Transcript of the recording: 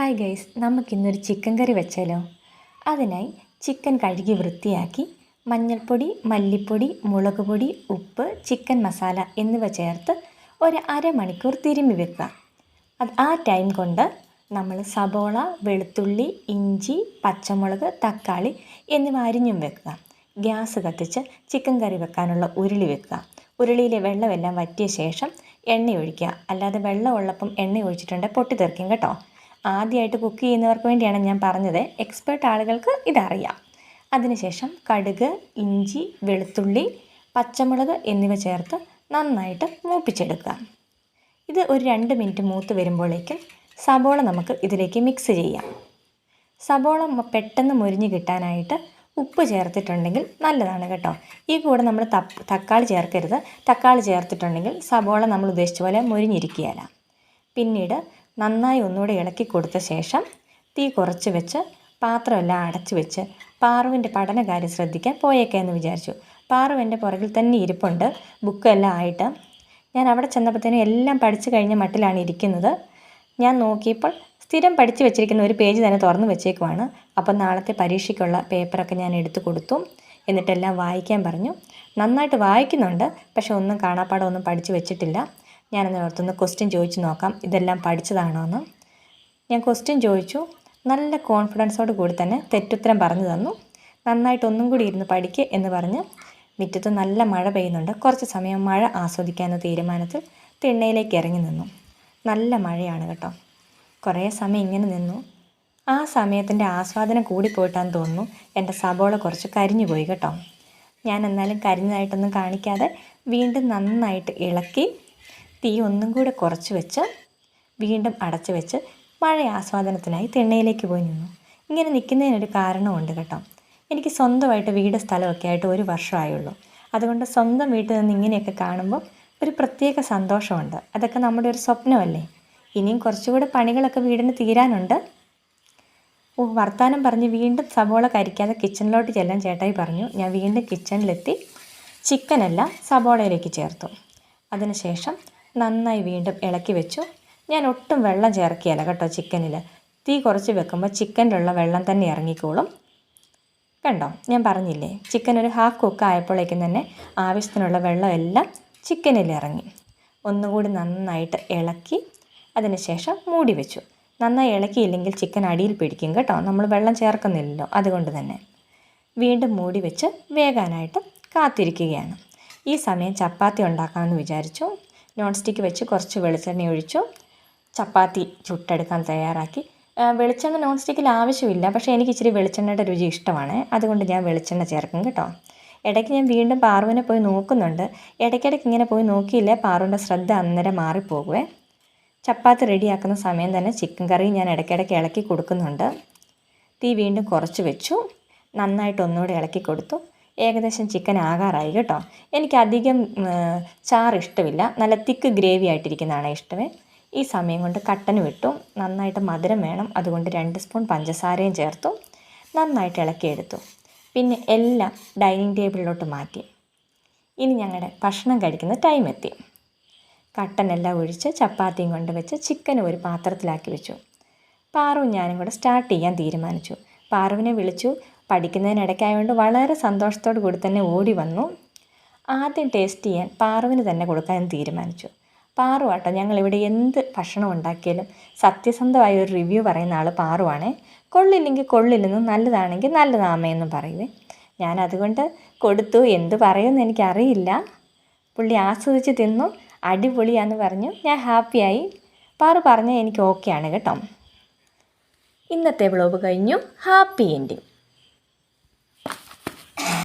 Hi guys നമുക്കിന്നൊരു chicken curry വെച്ചാലോ? അതിനായി ചിക്കൻ കഴുകി വൃത്തിയാക്കി മഞ്ഞൾപ്പൊടി മല്ലിപ്പൊടി മുളക് പൊടി ഉപ്പ് ചിക്കൻ മസാല എന്നിവ ചേർത്ത് ഒരു അരമണിക്കൂർ തിരുമ്മി വെക്കുക. അത് ആ ടൈം കൊണ്ട് നമ്മൾ സബോള വെളുത്തുള്ളി ഇഞ്ചി പച്ചമുളക് തക്കാളി എന്നിവ അരിഞ്ഞും വെക്കുക. ഗ്യാസ് കത്തിച്ച് ചിക്കൻ കറി വെക്കാനുള്ള ഉരുളി വെക്കുക. ഉരുളിയിലെ വെള്ളമെല്ലാം വറ്റിയ ശേഷം എണ്ണ ഒഴിക്കുക. അല്ലാതെ വെള്ളം ഉള്ളപ്പം എണ്ണ ഒഴിച്ചിട്ടുണ്ടെങ്കിൽ പൊട്ടിത്തെറിക്കും കേട്ടോ. ആദ്യമായിട്ട് കുക്ക് ചെയ്യുന്നവർക്ക് വേണ്ടിയാണ് ഞാൻ പറഞ്ഞത്. എക്സ്പേർട്ട് ആളുകൾക്ക് ഇതറിയാം. അതിനുശേഷം കടുക് ഇഞ്ചി വെളുത്തുള്ളി പച്ചമുളക് എന്നിവ ചേർത്ത് നന്നായിട്ട് മൂപ്പിച്ചെടുക്കുക ഇത് ഒരു രണ്ട് മിനിറ്റ് മൂത്ത് വരുമ്പോഴേക്കും സബോള നമുക്ക് ഇതിലേക്ക് മിക്സ് ചെയ്യാം. സബോള പെട്ടെന്ന് മുരിഞ്ഞ് കിട്ടാനായിട്ട് ഉപ്പ് ചേർത്തിട്ടുണ്ടെങ്കിൽ നല്ലതാണ് കേട്ടോ. ഈ കൂടെ നമ്മൾ തക്കാളി ചേർക്കരുത്. തക്കാളി ചേർത്തിട്ടുണ്ടെങ്കിൽ സബോള നമ്മൾ ഉദ്ദേശിച്ച പോലെ മുരിഞ്ഞിരിക്കുകയില്ല പിന്നീട് നന്നായി ഒന്നുകൂടെ ഇളക്കി കൊടുത്ത ശേഷം തീ കുറച്ച് വെച്ച് പാത്രമെല്ലാം അടച്ചു വെച്ച് പാറുവിന്റെ പഠനകാര്യം ശ്രദ്ധിക്കാൻ പോയേക്കാന്ന് വിചാരിച്ചു. പാറു എന്റെ പുറകിൽ തന്നെ ഇരിപ്പുണ്ട്. ബുക്കെല്ലാം ആയിട്ട് ഞാൻ അവിടെ ചെന്നപ്പോഴത്തേനും എല്ലാം പഠിച്ചു കഴിഞ്ഞ മട്ടിലാണ് ഇരിക്കുന്നത്. ഞാൻ നോക്കിയപ്പോൾ സ്ഥിരം പഠിച്ചു വെച്ചിരിക്കുന്ന ഒരു പേജ് തന്നെ തുറന്നു വെച്ചേക്കുവാണ്. അപ്പം നാളത്തെ പരീക്ഷയ്ക്കുള്ള പേപ്പറൊക്കെ ഞാൻ എടുത്തു കൊടുത്തു എന്നിട്ടെല്ലാം വായിക്കാൻ പറഞ്ഞു. നന്നായിട്ട് വായിക്കുന്നുണ്ട് പക്ഷെ ഒന്നും കാണാപ്പാടം ഒന്നും പഠിച്ചു വെച്ചിട്ടില്ല. ഞാനന്ന് ഓർത്തൊന്ന് ക്വസ്റ്റ്യൻ ചോദിച്ചു നോക്കാം. ഇതെല്ലാം പഠിച്ചതാണോ എന്ന് ഞാൻ ക്വസ്റ്റ്യൻ ചോദിച്ചു. നല്ല കോൺഫിഡൻസോട് കൂടി തന്നെ തെറ്റുത്തരം പറഞ്ഞു തന്നു. നന്നായിട്ടൊന്നും കൂടി ഇരുന്ന് പഠിക്കുക എന്ന് പറഞ്ഞ് മുറ്റത്ത് നല്ല മഴ പെയ്യുന്നുണ്ട്. കുറച്ച് സമയം മഴ ആസ്വദിക്കാമെന്ന തീരുമാനത്തിൽ തിണ്ണയിലേക്ക് ഇറങ്ങി നിന്നു. നല്ല മഴയാണ് കേട്ടോ. കുറേ സമയം ഇങ്ങനെ നിന്നു. ആ സമയത്തിന്റെ ആസ്വാദനം കൂടിപ്പോയിട്ടാന്ന് തോന്നുന്നു. എന്റെ സബോള കുറച്ച് കരിഞ്ഞു പോയി കേട്ടോ. ഞാൻ എന്നാലും കരിഞ്ഞതായിട്ടൊന്നും കാണിക്കാതെ വീണ്ടും നന്നായിട്ട് ഇളക്കി തീ ഒന്നും കൂടെ കുറച്ച് വെച്ച് വീണ്ടും അടച്ചു വെച്ച് മഴ ആസ്വാദനത്തിനായി തിണ്ണയിലേക്ക് പോയി നിന്നു. ഇങ്ങനെ നിൽക്കുന്നതിനൊരു കാരണമുണ്ട് കേട്ടോ. എനിക്ക് സ്വന്തമായിട്ട് വീട് സ്ഥലമൊക്കെ ആയിട്ട് ഒരു വർഷമായുള്ളൂ അതുകൊണ്ട് സ്വന്തം വീട്ടിൽ നിന്ന് ഇങ്ങനെയൊക്കെ കാണുമ്പോൾ ഒരു പ്രത്യേക സന്തോഷമുണ്ട്. അതൊക്കെ നമ്മുടെ ഒരു സ്വപ്നമല്ലേ? ഇനിയും കുറച്ചുകൂടെ പണികളൊക്കെ വീടിന് തീരാനുണ്ട്. ഓ വർത്താനം പറഞ്ഞ് വീണ്ടും സബോള കരിക്കാതെ കിച്ചണിലോട്ട് ചെല്ലാൻ ചേട്ടായി പറഞ്ഞു. ഞാൻ വീണ്ടും കിച്ചണിലെത്തി ചിക്കനെല്ലാം സബോളയിലേക്ക് ചേർത്തു. അതിനുശേഷം നന്നായി വീണ്ടും ഇളക്കി വെച്ചു. ഞാൻ ഒട്ടും വെള്ളം ചേർക്കുകയില്ല കേട്ടോ ചിക്കനിൽ തീ കുറച്ച് വെക്കുമ്പോൾ ചിക്കനിലുള്ള വെള്ളം തന്നെ ഇറങ്ങിക്കോളും. കണ്ടോ? ഞാൻ പറഞ്ഞില്ലേ? ചിക്കൻ ഒരു ഹാഫ് കുക്ക് ആയപ്പോഴേക്കും തന്നെ ആവശ്യത്തിനുള്ള വെള്ളം എല്ലാം ചിക്കനിൽ ഇറങ്ങി. ഒന്നുകൂടി നന്നായിട്ട് ഇളക്കി അതിനുശേഷം മൂടി വെച്ചു. നന്നായി ഇളക്കിയില്ലെങ്കിൽ ചിക്കൻ അടിയിൽ പിടിക്കും കേട്ടോ. നമ്മൾ വെള്ളം ചേർക്കുന്നില്ലല്ലോ അതുകൊണ്ട് തന്നെ. വീണ്ടും മൂടി വെച്ച് വേകാനായിട്ട് കാത്തിരിക്കുകയാണ്. ഈ സമയം ചപ്പാത്തി ഉണ്ടാക്കാമെന്ന് വിചാരിച്ചു. നോൺ സ്റ്റിക്ക് വെച്ച് കുറച്ച് വെളിച്ചെണ്ണ ഒഴിച്ചു. ചപ്പാത്തി ചുട്ടെടുക്കാൻ തയ്യാറാക്കി. വെളിച്ചെണ്ണ നോൺ സ്റ്റിക്കിൽ ആവശ്യമില്ല. പക്ഷേ എനിക്ക് ഇച്ചിരി വെളിച്ചെണ്ണയുടെ രുചി ഇഷ്ടമാണ്. അതുകൊണ്ട് ഞാൻ വെളിച്ചെണ്ണ ചേർക്കും കേട്ടോ. ഇടയ്ക്ക് ഞാൻ വീണ്ടും പാറുവിനെ പോയി നോക്കുന്നുണ്ട്. ഇടയ്ക്കിടയ്ക്ക് ഇങ്ങനെ പോയി നോക്കിയില്ലേ പാറുവിന്റെ ശ്രദ്ധ അന്നേരം മാറിപ്പോകുവേ. ചപ്പാത്തി റെഡിയാക്കുന്ന സമയം തന്നെ ചിക്കൻ കറി ഞാൻ ഇടയ്ക്കിടയ്ക്ക് ഇളക്കി കൊടുക്കുന്നുണ്ട്. തീ വീണ്ടും കുറച്ച് വെച്ചു. നന്നായിട്ട് ഒന്നുകൂടെ ഇളക്കി കൊടുത്തു. ഏകദേശം ചിക്കൻ ആകാറായി കേട്ടോ. എനിക്ക് അധികം ചാറ് ഇഷ്ടമില്ല. നല്ല തിക്ക് ഗ്രേവി ആയിട്ടിരിക്കുന്നതാണ് ഇഷ്ടമേ. ഈ സമയം കൊണ്ട് കട്ടന് വിട്ടു. നന്നായിട്ട് മധുരം വേണം. അതുകൊണ്ട് രണ്ട് സ്പൂൺ പഞ്ചസാരയും ചേർത്തു. നന്നായിട്ട് ഇളക്കിയെടുത്തു. പിന്നെ എല്ലാം ഡൈനിങ് ടേബിളിലോട്ട് മാറ്റി. ഇനി ഞങ്ങളുടെ ഭക്ഷണം കഴിക്കുന്ന ടൈം എത്തി. കട്ടനെല്ലാം ഒഴിച്ച് ചപ്പാത്തിയും കൊണ്ട് വെച്ച് ചിക്കൻ ഒരു പാത്രത്തിലാക്കി വെച്ചു. പാറുവും ഞാനും കൂടെ സ്റ്റാർട്ട് ചെയ്യാൻ തീരുമാനിച്ചു. പാറുവിനെ വിളിച്ചു പഠിക്കുന്നതിനിടയ്ക്കായതുകൊണ്ട് വളരെ സന്തോഷത്തോടു കൂടി തന്നെ ഓടി വന്നു. ആദ്യം ടേസ്റ്റ് ചെയ്യാൻ പാറുവിന് തന്നെ കൊടുക്കാൻ തീരുമാനിച്ചു. പാറു ആട്ടോ ഞങ്ങളിവിടെ എന്ത് ഭക്ഷണം ഉണ്ടാക്കിയാലും സത്യസന്ധമായ ഒരു റിവ്യൂ പറയുന്ന ആൾ പാറുവാണേ. കൊള്ളില്ലെങ്കിൽ കൊള്ളില്ലെന്നും നല്ലതാണെങ്കിൽ നല്ലതാമയെന്നും പറയുവേ. ഞാൻ അതുകൊണ്ട് കൊടുത്തു. എന്ത് പറയുമെന്ന് എനിക്കറിയില്ല. പുള്ളി ആസ്വദിച്ച് തിന്നു. അടിപൊളിയാന്ന് പറഞ്ഞു. ഞാൻ ഹാപ്പിയായി. പാറു പറഞ്ഞ എനിക്ക് ഓക്കെയാണ് കേട്ടോ. ഇന്നത്തെ വ്ലോഗ് കഴിഞ്ഞു. Happy ending